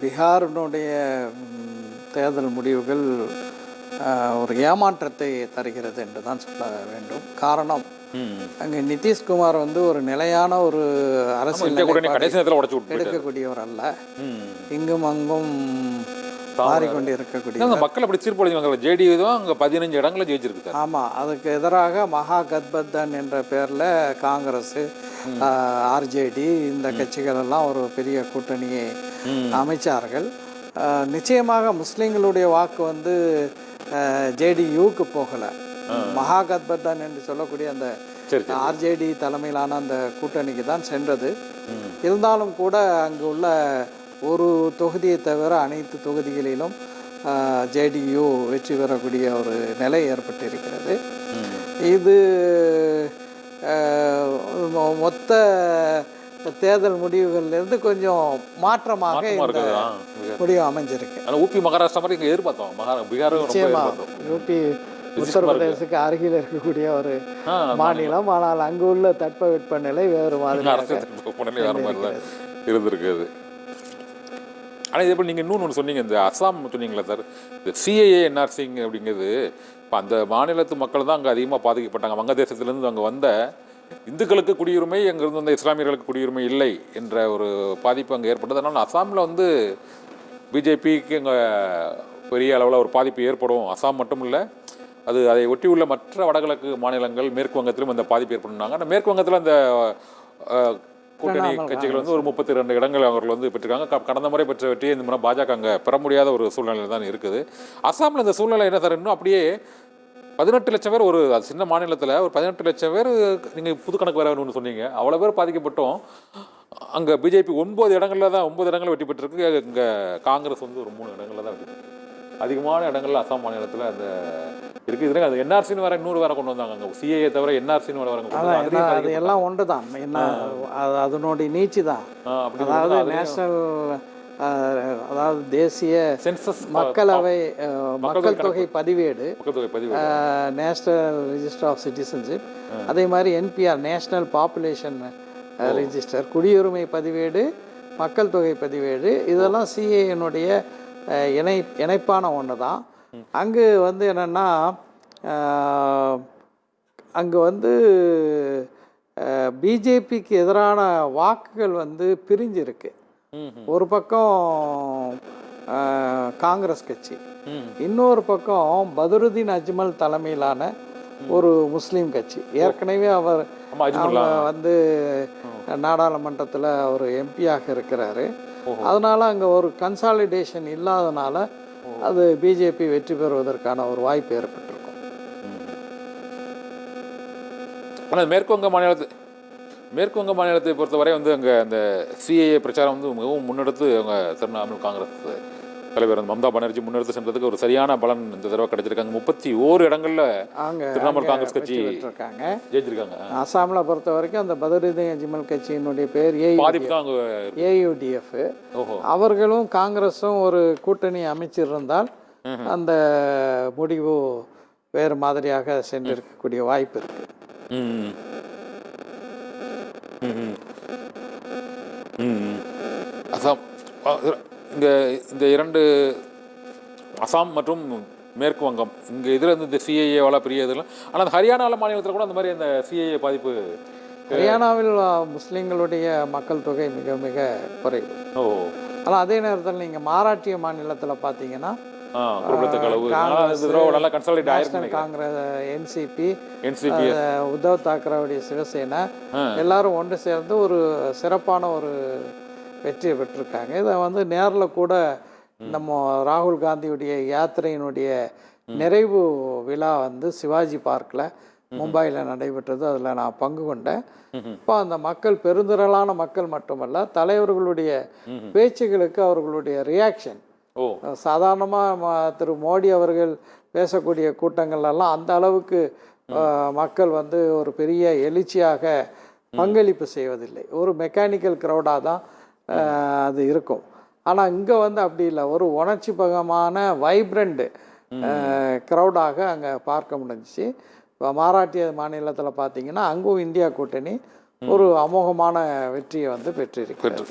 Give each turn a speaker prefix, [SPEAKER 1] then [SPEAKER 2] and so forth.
[SPEAKER 1] பீகாரினுடைய தேர்தல் முடிவுகள் ஒரு ஏமாற்றத்தை தருகிறது என்று தான் சொல்ல வேண்டும் காரணம் அங்கே நிதிஷ்குமார் வந்து ஒரு நிலையான ஒரு அரசியல். எடுக்கக்கூடியவர் அல்ல. இங்கும் அங்கும் மாறிக்கொண்டு இருக்கக்கூடிய
[SPEAKER 2] அந்த மக்கள் அப்படி தீர்ப்பளிவாங்க ஜேடி தான் அங்கே பதினஞ்சு இடங்களில் ஜெயிச்சிருக்கு சார்
[SPEAKER 1] ஆமாம் அதுக்கு எதிராக மகா கத்பத்தன் என்ற பேரில் காங்கிரஸ் ஆர்ஜேடி இந்த கட்சிகள் எல்லாம் ஒரு பெரிய கூட்டணியை அமைச்சார்கள். நிச்சயமாக முஸ்லீம்களுடைய வாக்கு வந்து ஜேடியூக்கு போகலை. மகா கத்பத்தன் என்று சொல்லக்கூடிய அந்த ஆர்ஜேடி தலைமையிலான அந்த கூட்டணிக்கு தான் சென்றது. இருந்தாலும் கூட அங்கு உள்ள ஒரு தொகுதியை தவிர அனைத்து தொகுதிகளிலும் ஜேடியு வெற்றி பெறக்கூடிய ஒரு நிலை ஏற்பட்டிருக்கிறது. இது மொத்த தேர்தல் முடிவுகளிலிருந்து கொஞ்சம் மாற்றமாக இந்த. முடிவு அமைஞ்சிருக்கு.
[SPEAKER 2] ஊபி மகாராஷ்டிரா மாதிரி இங்கே எதிர்பார்த்தோம். மகாரா பீகார் ரொம்ப
[SPEAKER 1] நிச்சயமா.
[SPEAKER 2] எதிர்பார்த்தோம்.
[SPEAKER 1] யூபி உத்தரப்பிரதேசத்துக்கு அருகில் இருக்கக்கூடிய ஒரு மாநிலம். ஆனால் அங்கு உள்ள தட்பவெப்பநிலை வேறு மாதிரி
[SPEAKER 2] அரசியல் உடனே வேற மாதிரி தான் இருந்திருக்கு அது ஆனால் இதே போல் நீங்கள் இன்னொன்று சொன்னீங்க இந்த அஸ்ஸாம் சொன்னீங்களா சார் இந்த சிஏஏ என்ஆர்சிங் அப்படிங்கிறது இப்போ அந்த மாநிலத்து மக்கள் தான் அங்கே அதிகமாக பாதிக்கப்பட்டாங்க. வங்கதேசத்துலேருந்து அங்கே வந்த இந்துக்களுக்கு குடியுரிமை அங்கிருந்து வந்த இஸ்லாமியர்களுக்கு குடியுரிமை இல்லை என்ற ஒரு பாதிப்பு அங்கே ஏற்பட்டது. அதனால் அஸ்ஸாமில் வந்து பிஜேபிக்கு அங்கே பெரிய அளவில் ஒரு பாதிப்பு ஏற்படும். அசாம் மட்டும் இல்லை அது அதை ஒட்டியுள்ள மற்ற வடகிழக்கு மாநிலங்கள் மேற்கு வங்கத்திலும் அந்த பாதிப்பு ஏற்படுனாங்க ஆனால் மேற்கு வங்கத்தில் அந்த கூட்டணி கட்சிகள் வந்து ஒரு முப்பத்தி ரெண்டு இடங்கள் அவர்கள் வந்து பெற்றிருக்காங்க. கடந்த முறை பெற்ற வெற்றியை இந்த முறை பாஜக அங்கே பெற முடியாத ஒரு சூழ்நிலை தான் இருக்குது. அஸ்ஸாமில் இந்த சூழ்நிலை என்ன சார்? இன்னும் அப்படியே பதினெட்டு லட்சம் பேர் ஒரு சின்ன மாநிலத்தில் ஒரு பதினெட்டு லட்சம் பேர் நீங்கள் புது கணக்கு வேற ஒன்று சொன்னீங்க. அவ்வளோ பேர் பாதிக்கப்பட்டோம். அங்கே பிஜேபி ஒன்பது இடங்களில் தான் ஒன்பது இடங்கள் வெற்றி பெற்றிருக்கு. இங்கே காங்கிரஸ் வந்து ஒரு மூணு இடங்களில் தான் வெற்றி பெற்றிருக்கு. அதிகமான இடங்கள்ல அஸ்ஸாம் மாநிலத்தில் அந்த இருக்குது இதுல அது என்ஆர்சின்னு வேற இன்னொரு வேற கொண்டு வந்தாங்க. அங்கே சிஏஏ தவிர என்ஆர்சின்னு
[SPEAKER 1] என்ன
[SPEAKER 2] அதுலயும்
[SPEAKER 1] அது எல்லாம் ஒன்று தான் என்ன அது அதனுடைய நீச்சி தான். அதாவது நேஷனல் அதாவது தேசிய
[SPEAKER 2] சென்சஸ்
[SPEAKER 1] மக்களவை மக்கள் தொகை பதிவேடு நேஷனல் ரிஜிஸ்டர் ஆஃப் சிட்டிசன்ஷிப் அதே மாதிரி என்பிஆர் நேஷனல் பாப்புலேஷன் ரிஜிஸ்டர் குடியுரிமை பதிவேடு மக்கள் தொகை பதிவேடு இதெல்லாம் சிஏனுடைய இணை இணைப்பான ஒன்று தான் அங்கு வந்து என்னென்னா அங்கே வந்து பிஜேபிக்கு எதிரான வாக்குகள் வந்து பிரிஞ்சிருக்கு. ஒரு பக்கம் காங்கிரஸ் கட்சி. இன்னொரு பக்கம் பதருதீன் அஜ்மல் தலைமையிலான ஒரு முஸ்லீம் கட்சி. ஏற்கனவே அவர் அவங்க வந்து நாடாளுமன்றத்தில் ஒரு எம்பியாக இருக்கிறாரு. அதனால அங்கே ஒரு கன்சாலிடேஷன் இல்லாதனால அது பிஜேபி வெற்றி பெறுவதற்கான ஒரு வாய்ப்பு ஏற்பட்டிருக்கும்.
[SPEAKER 2] ஆனால் மேற்கு வங்க மாநிலத்து மேற்கு வங்க மாநிலத்தை பொறுத்தவரை வந்து அங்கே அந்த சிஏஏ பிரச்சாரம் வந்து மிகவும் முன்னெடுத்து அவங்க திரிணாமுல் காங்கிரஸ் தலைவர் மம்தா பானர்ஜி முன்னெடுத்து சென்றதுக்கு ஒரு சரியான பலன் இந்த தடவை கிடைச்சிருக்காங்க. முப்பத்தி ஓரு இடங்கள்ல திரிணாமுல் காங்கிரஸ் கட்சி ஜெயிச்சிருக்காங்க.
[SPEAKER 1] அசாமில் பொறுத்த வரைக்கும் அந்த பதருதீன் அஜ்மல் கட்சியினுடைய பேர் ஏயுடிஎஃப் அவர்களும் காங்கிரஸும் ஒரு கூட்டணி அமைச்சிருந்தால் அந்த முடிவு வேறு மாதிரியாக சென்றிருக்கக்கூடிய வாய்ப்பு இருக்கு.
[SPEAKER 2] அசாம் இந்த இந்த இரண்டு அசாம் மற்றும் மேற்கு வங்கம் இங்கே இதில் இருந்து இந்த சிஏஏவால் பெரிய இதெல்லாம் ஆனால் அந்த ஹரியானால மாநிலத்தில் கூட அந்த மாதிரி அந்த சிஏஏ பாதிப்பு
[SPEAKER 1] ஹரியானாவில் முஸ்லிம்களுடைய மக்கள் தொகை மிக மிக குறைவு.
[SPEAKER 2] ஓ.
[SPEAKER 1] ஆனால் அதே நேரத்தில் நீங்கள் மகாராஷ்டிரிய மாநிலத்தில் பார்த்தீங்கன்னா காங்கிரஸ் என்சிபி உத்தவ் தாக்கரேவுடைய சிவசேனா. எல்லாரும் ஒன்று சேர்ந்து ஒரு சிறப்பான ஒரு வெற்றியை பெற்றிருக்காங்க. இதை வந்து நேரில் கூட நம்ம ராகுல் காந்தியுடைய யாத்திரையினுடைய நிறைவு விழா வந்து சிவாஜி பார்க்கில் மும்பையில் நடைபெற்றது. அதில் நான் பங்கு கொண்டேன். இப்போ அந்த மக்கள் பெருந்திரளான மக்கள் மட்டுமல்ல தலைவர்களுடைய பேச்சுகளுக்கு அவர்களுடைய ரியாக்ஷன் சாதாரணமாக திரு மோடி அவர்கள் பேசக்கூடிய கூட்டங்கள்லாம் அந்த அளவுக்கு மக்கள் வந்து ஒரு பெரிய எழுச்சியாக பங்களிப்பு செய்வதில்லை. ஒரு மெக்கானிக்கல் க்ரௌடாக தான் அது இருக்கும். ஆனால் இங்கே வந்து அப்படி இல்லை. ஒரு உணர்ச்சி பகமான வைப்ரண்ட் க்ரௌடாக அங்கே பார்க்க முடிஞ்சிச்சு. இப்போ மராட்டிய மாநிலத்தில் பார்த்தீங்கன்னா அங்கும் இந்தியா கூட்டணி ஒரு அமோகமான வெற்றியை வந்து பெற்றிருக்கு